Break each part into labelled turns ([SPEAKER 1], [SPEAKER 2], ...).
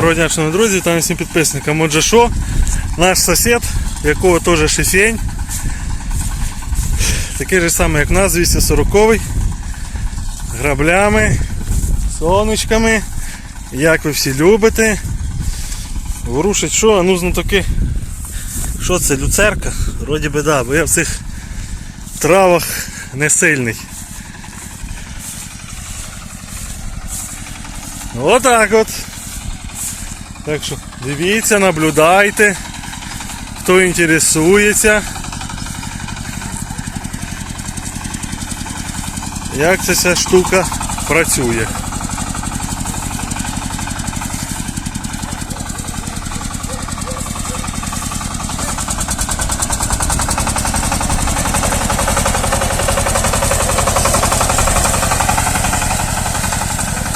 [SPEAKER 1] Доброго дня, шановні друзі, вітаю всім підписникам. Отже, що, наш сусід, якого теж шифень, такий же самий, як нас, 240-й, граблями, сонечками, як ви всі любите. Ворушить що, а ну знатоки. Що це, люцерка? Вроді би да, бо я в цих травах не сильний. Отак от. Так що дивіться, наблюдайте, хто інтересується. Як ця вся штука працює.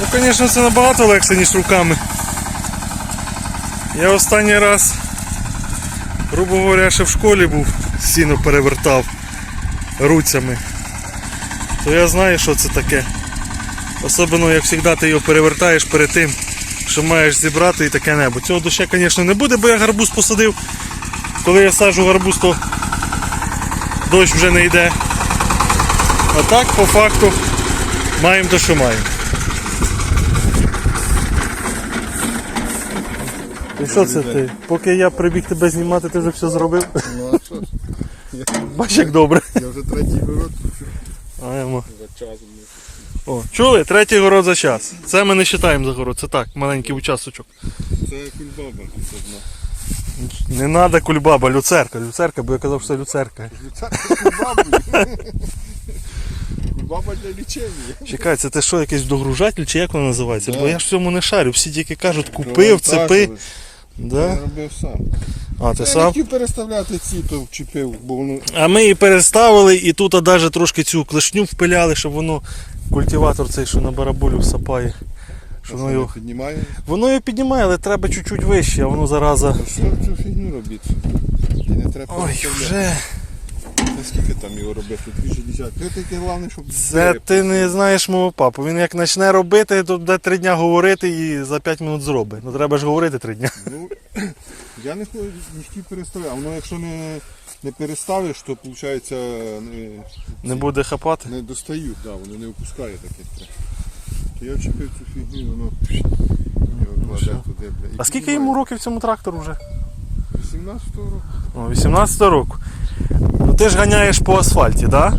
[SPEAKER 1] Ну, звісно, це набагато легше, ніж руками. Я останній раз, грубо говоря, ще в школі був, сіно перевертав руцями. То я знаю, що це таке. Особливо, як завжди ти його перевертаєш перед тим, що маєш зібрати і таке небо. Цього доща, звісно, не буде, бо я гарбуз посадив. Коли я саджу гарбуз, то дощ вже не йде. А так, по факту, маємо те, що маємо. І що це ти? Поки я прибіг тебе знімати, ти вже все зробив.
[SPEAKER 2] Ну а що ж,
[SPEAKER 1] Бач, як добре.
[SPEAKER 2] я вже третій город
[SPEAKER 1] А, йому.
[SPEAKER 2] за часом.
[SPEAKER 1] О, чули? Третій город за час. Це ми не вважаємо за город, це так, маленький участочок.
[SPEAKER 2] Це кульбаба одна.
[SPEAKER 1] Не треба кульбаба, люцерка, люцерка, бо я казав, що це люцерка.
[SPEAKER 2] Це кульбаба. Кульбаба для лічення.
[SPEAKER 1] Чекай, це ти що, якийсь догружатель чи як воно називається? Бо я ж в цьому не шарю. Всі тільки кажуть, купив, цепи.
[SPEAKER 2] Я
[SPEAKER 1] Да?
[SPEAKER 2] робив сам.
[SPEAKER 1] А, ти
[SPEAKER 2] Я не хотів переставляти ці, то вчепив, бо воно
[SPEAKER 1] А ми її переставили і тут навіть трошки цю клешню впиляли, щоб воно культиватор цей, що на бараболю сапає. Воно його...
[SPEAKER 2] піднімає.
[SPEAKER 1] Воно його піднімає, але треба чуть-чуть вище, а воно зараза.
[SPEAKER 2] Що цю фігню робити? І не треба
[SPEAKER 1] Ой,
[SPEAKER 2] переставляти.
[SPEAKER 1] вже.
[SPEAKER 2] Скільки там його робити? Дві шістдесят. Це головне, щоб...
[SPEAKER 1] Це ти не знаєш мого папу. Він як почне робити, то буде три дня говорити і за 5 минут зробить. Ну треба ж говорити три дня.
[SPEAKER 2] Ну, я не хочу не хотів. Воно якщо не, не переставиш, то виходить не,
[SPEAKER 1] Не буде хапати.
[SPEAKER 2] не достають, да, воно не опускає таке. То Я вчепив цю фігню, воно його кладе туди, бля. і
[SPEAKER 1] А скільки
[SPEAKER 2] піднімає.
[SPEAKER 1] йому років цьому трактору вже?
[SPEAKER 2] 18 року.
[SPEAKER 1] О, 18 року. Ти ж ганяєш по асфальті, так? Да?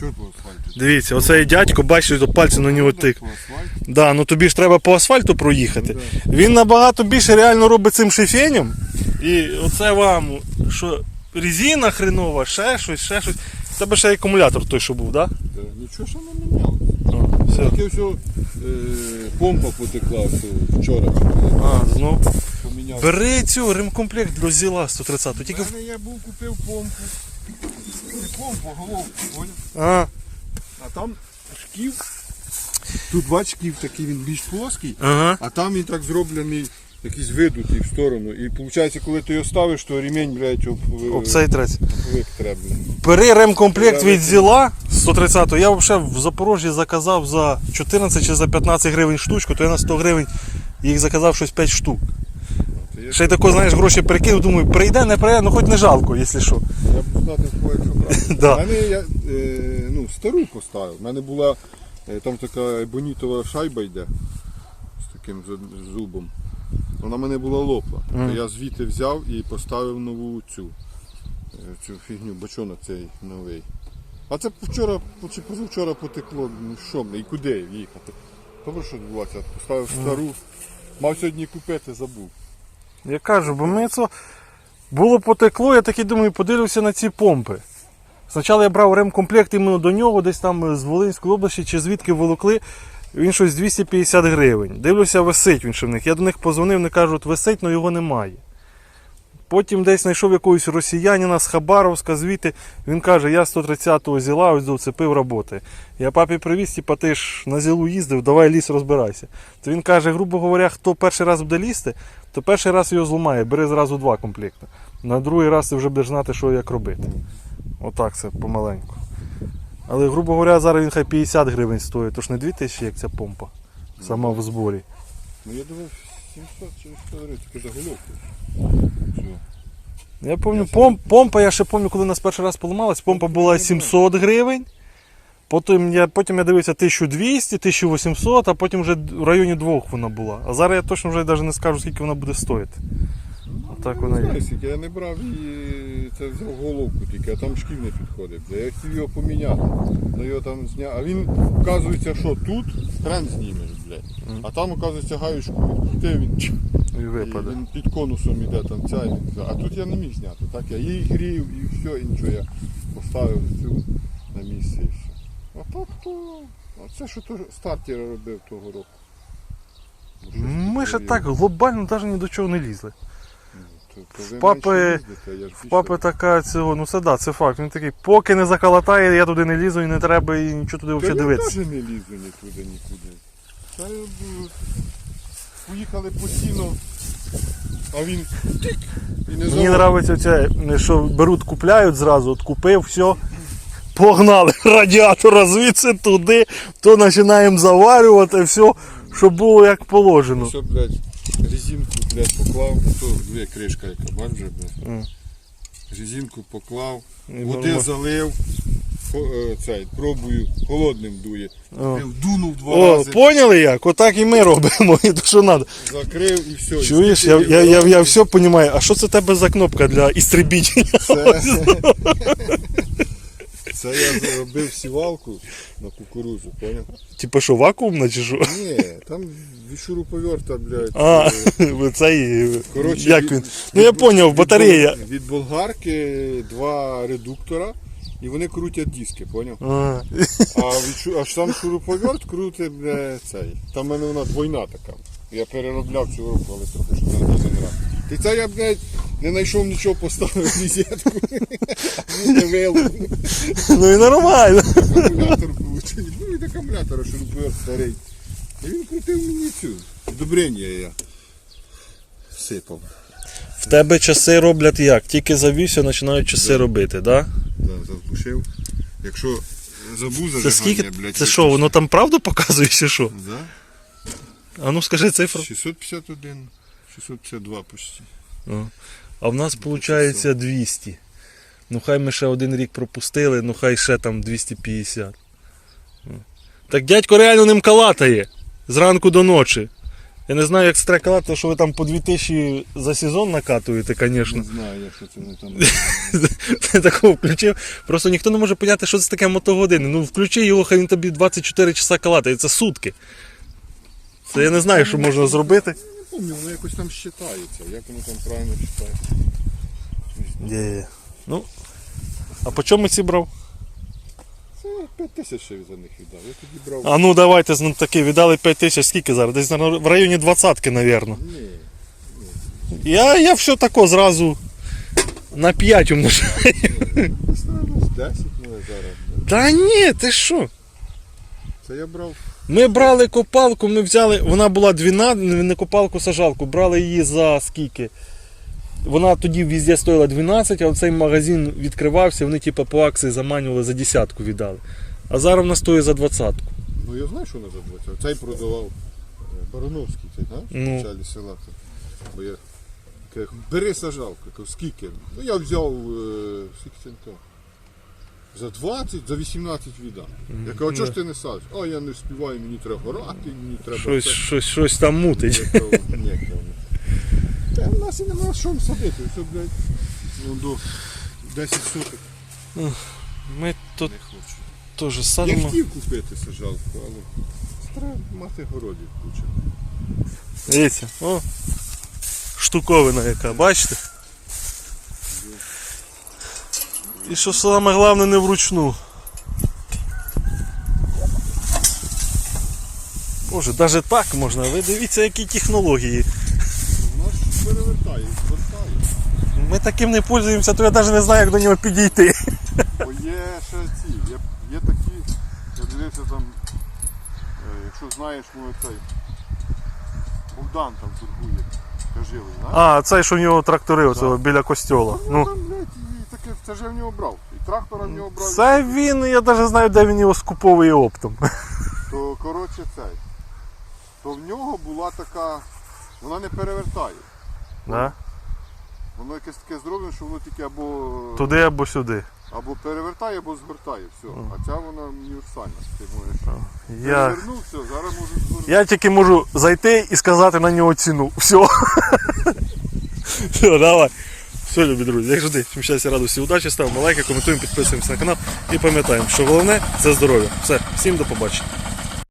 [SPEAKER 2] Чого по?
[SPEAKER 1] Дивіться, оцей дядько, бачиш, то пальцем на нього тик. Да, ну тобі ж треба по асфальту проїхати.
[SPEAKER 2] Ну,
[SPEAKER 1] Він набагато більше реально робить цим шифенем. І оце вам, що резина хренова, ще щось, ще щось. В тебе ще й акумулятор той, що був, так?
[SPEAKER 2] Да. Нічого що не міняло.
[SPEAKER 1] Да? Все.
[SPEAKER 2] Таке все е, помпа потекла все, вчора.
[SPEAKER 1] А, ну.
[SPEAKER 2] Поміняв.
[SPEAKER 1] Бери цю ремкомплект для зіла 130
[SPEAKER 2] У
[SPEAKER 1] тільки в-
[SPEAKER 2] мене я був купив помпу. Не помпу, а головку, поняв?
[SPEAKER 1] А,
[SPEAKER 2] А там шків. Тут бач шків такий він більш плоский,
[SPEAKER 1] ага.
[SPEAKER 2] а там він так зроблений, якийсь видутий в сторону. І виходить, коли ти його ставиш, то ремінь, блядь, об,
[SPEAKER 1] Об трець.
[SPEAKER 2] обвик треба.
[SPEAKER 1] Бери ремкомплект від зіла 130 Я взагалі в Запорожжі заказав за 14 чи за 15 гривень штучку, то я на 100 гривень їх заказав щось 5 штук. Ще й тако, знаєш, гроші перекинув, думаю, прийде, не прийде, ну хоч не жалко, якщо що.
[SPEAKER 2] я б знати, кого якщо брати.
[SPEAKER 1] Да.
[SPEAKER 2] У мене я е, ну, стару поставив. У мене була е, там така ебонітова шайба йде з таким з- зубом. Вона в мене була лопла. То я звідти взяв і поставив нову цю, е, цю фігню, бочонок цей новий. А це вчора чи позавчора потекло, ну що мені, і куди їхати? Добре, що відбулося, поставив стару. Мав сьогодні купити, забув.
[SPEAKER 1] Я кажу, бо мені це було потекло, я такий думаю, подивився на ці помпи. Спочатку я брав ремкомплект іменно до нього, десь там з Волинської області, чи звідки волокли. Він щось 250 гривень. Дивлюся, висить він ще в них. Я до них позвонив, вони кажуть, висить, але його немає. Потім десь знайшов якогось росіянина з Хабаровська звідти. Він каже, я 130-го зіла, ось доцепив роботи. Я папі привіз, типа, ти ж на зілу їздив, давай ліс розбирайся. То він каже, грубо говоря, хто перший раз буде лізти, то перший раз його зламає, бери зразу два комплекти. На другий раз ти вже будеш знати, що як робити. Отак це помаленьку. Але, грубо говоря, зараз він хай 50 гривень стоїть, тож не 2000, як ця помпа. Сама в зборі.
[SPEAKER 2] Ну я думав 700 через 100 гривень, тільки за головку.
[SPEAKER 1] Я пам'ятаю, пом, помпа, я ще пам'ятаю, коли нас перший раз поламалась, помпа була 700 гривень. Потім я, потім я дивився 1200, 1800, а потім вже в районі 2 вона була. А зараз я точно вже навіть не скажу, скільки вона буде стоїти.
[SPEAKER 2] Я не
[SPEAKER 1] є.
[SPEAKER 2] я не брав її, це взяв головку тільки, а там шків не підходить. Я хотів його поміняти. Ну його там зняв. А він, вказується, що тут хрен знімеш, блядь. А там, оказується, гаючку відкрутив, він
[SPEAKER 1] І
[SPEAKER 2] і він під конусом іде там ця. і він- А тут я не міг зняти. Так я її грів і все, і нічого. Я поставив цю на місце і все. А так то. А це що то стартер робив того року. Ну, щось
[SPEAKER 1] Ми ще
[SPEAKER 2] таке
[SPEAKER 1] так глобально навіть ні до чого не лізли.
[SPEAKER 2] То
[SPEAKER 1] папи-
[SPEAKER 2] я
[SPEAKER 1] В папи така цього, ну це да, це факт. Він такий, поки не заколотає, я туди не лізу і не треба і нічого туди взагалі
[SPEAKER 2] я
[SPEAKER 1] дивитися.
[SPEAKER 2] теж не лізу нікуди, нікуди. Та я б- поїхали постійно, а він тик і не
[SPEAKER 1] Мені
[SPEAKER 2] заводить.
[SPEAKER 1] подобається це, що беруть, купляють зразу, от купив, все. Погнали радіатора звідси туди, то починаємо заварювати, все, щоб було як положено.
[SPEAKER 2] Все, блядь, резинку, блядь, поклав, то дві кришка яка, бач вже, блядь. Резинку поклав, води залив, е, цей, пробую, холодним дує.
[SPEAKER 1] О.
[SPEAKER 2] Вдунув два
[SPEAKER 1] О,
[SPEAKER 2] рази,
[SPEAKER 1] поняли як? Отак і ми робимо, і то що треба.
[SPEAKER 2] закрив і все.
[SPEAKER 1] Чуєш, я, я, я, я все розумію. А що це тебе за кнопка для істребітеля?
[SPEAKER 2] Це... Я зробив сівалку на кукурузу, поняв?
[SPEAKER 1] Типа що, вакуумна чи що?
[SPEAKER 2] Ні, там від шуруповерта, блядь.
[SPEAKER 1] А,
[SPEAKER 2] е,
[SPEAKER 1] цей,
[SPEAKER 2] Коротше,
[SPEAKER 1] як
[SPEAKER 2] від-
[SPEAKER 1] він? Ну я
[SPEAKER 2] від-
[SPEAKER 1] поняв,
[SPEAKER 2] від
[SPEAKER 1] батарея.
[SPEAKER 2] бол- Від болгарки два редуктора, і вони крутять диски, поняв?
[SPEAKER 1] А,
[SPEAKER 2] А від аж сам шуруповерт крутить, бля, цей. Там в мене вона двойна така. Я переробляв цю руку, але трохи що не раз. Ти це я, блядь, не знайшов нічого, поставив розетку.
[SPEAKER 1] Ну і нормально.
[SPEAKER 2] акумулятор получив. Ну від акумулятора шуруповерт старий. І він крутив мені цю. Удобрення я сипав.
[SPEAKER 1] В тебе часи роблять як? Тільки завівся, починають часи робити, да?
[SPEAKER 2] Да, заглушив. Якщо забув
[SPEAKER 1] Це скільки?
[SPEAKER 2] блядь,
[SPEAKER 1] Це що, воно там правду показує чи що?
[SPEAKER 2] Да?
[SPEAKER 1] А ну скажи цифру.
[SPEAKER 2] 651, 652 почти.
[SPEAKER 1] А в нас виходить 200. Ну хай ми ще один рік пропустили, ну хай ще там 250. Ну. Так дядько реально ним калатає. Зранку до ночі. Я не знаю, як це треба калати, що ви там по 2000 за сезон накатуєте, звісно.
[SPEAKER 2] Не знаю, якщо це не там.
[SPEAKER 1] Ти такого включив. Просто ніхто не може поняти, що це таке мотогодини. Ну включи його, хай він тобі 24 часа калатає. Це сутки. Це я не знаю, що можна зробити.
[SPEAKER 2] Пам'ятаю, воно якось там щитається. Як воно там правильно щитається.
[SPEAKER 1] Є. Ну. А по чому ці брав?
[SPEAKER 2] Це 5 тисяч ще за них віддав. Я тоді брав.
[SPEAKER 1] А ну давайте ну, таки віддали 5 тисяч, скільки зараз? Десь наверно, в районі 20, напевно.
[SPEAKER 2] Ні.
[SPEAKER 1] Я, я все тако зразу на 5 умножаю.
[SPEAKER 2] Старано з 10 ну зараз.
[SPEAKER 1] Та ні, ти що?
[SPEAKER 2] Це я брав.
[SPEAKER 1] Ми брали копалку, ми взяли, вона була 12, не копалку, сажалку, брали її за скільки? Вона тоді везде стоїла 12, а цей магазин відкривався, вони типу по акції заманювали за десятку віддали. А зараз вона стоїть за двадцятку.
[SPEAKER 2] Ну я знаю, що вона за 20. Цей продавав е, Барановський, знаєш?
[SPEAKER 1] Ну.
[SPEAKER 2] В началі села. Бо я кажу, бери сажалку. Кажу, скільки? Ну я взяв е, скільки то? За 20, за 18 віддав. Я кажу, а чого ж ти не садиш? А я не співаю, мені треба горати, мені треба.
[SPEAKER 1] Щось,
[SPEAKER 2] це».
[SPEAKER 1] щось, щось там мутить.
[SPEAKER 2] Я кажу, ні, кажу. Та в нас і нема що садити, все, блядь. Ну до 10 соток
[SPEAKER 1] Ми тут
[SPEAKER 2] не хочу.
[SPEAKER 1] теж
[SPEAKER 2] Я
[SPEAKER 1] садимо.
[SPEAKER 2] хотів купити сажалку, але треба мати городів кучу.
[SPEAKER 1] Дивіться, о, штуковина яка, бачите? І що саме головне не вручну. Боже, навіть так можна, ви дивіться, які технології.
[SPEAKER 2] Вона ж перевертає, звертає.
[SPEAKER 1] Ми таким не пользуємося, то я навіть не знаю, як до нього підійти.
[SPEAKER 2] Бо є ще ці, є, є такі, я дивився там, е, якщо знаєш, ну цей Богдан там торгує, кажили, знаєш?
[SPEAKER 1] А, цей, що в нього трактори оцього біля костьола.
[SPEAKER 2] Ну,
[SPEAKER 1] Ну,
[SPEAKER 2] там, це ж я в нього брав. І трактора в нього брав.
[SPEAKER 1] це він, я навіть знаю, де він його скуповує оптом.
[SPEAKER 2] То коротше цей. то в нього була така. Вона не перевертає.
[SPEAKER 1] Да?
[SPEAKER 2] Воно якесь таке зроблено, що воно тільки або,
[SPEAKER 1] Туди або сюди.
[SPEAKER 2] або перевертає, або згортає. Все. А ця вона універсальна. Ти можеш
[SPEAKER 1] Я,
[SPEAKER 2] перевернув, все, зараз можеш згорнути.
[SPEAKER 1] я тільки можу зайти і сказати на нього ціну. Все. Все, давай. Все, любі друзі, як завжди, всім щастя, радості, удачі, ставимо лайки, коментуємо, підписуємося на канал і пам'ятаємо, що головне це здоров'я. Все, всім до побачення.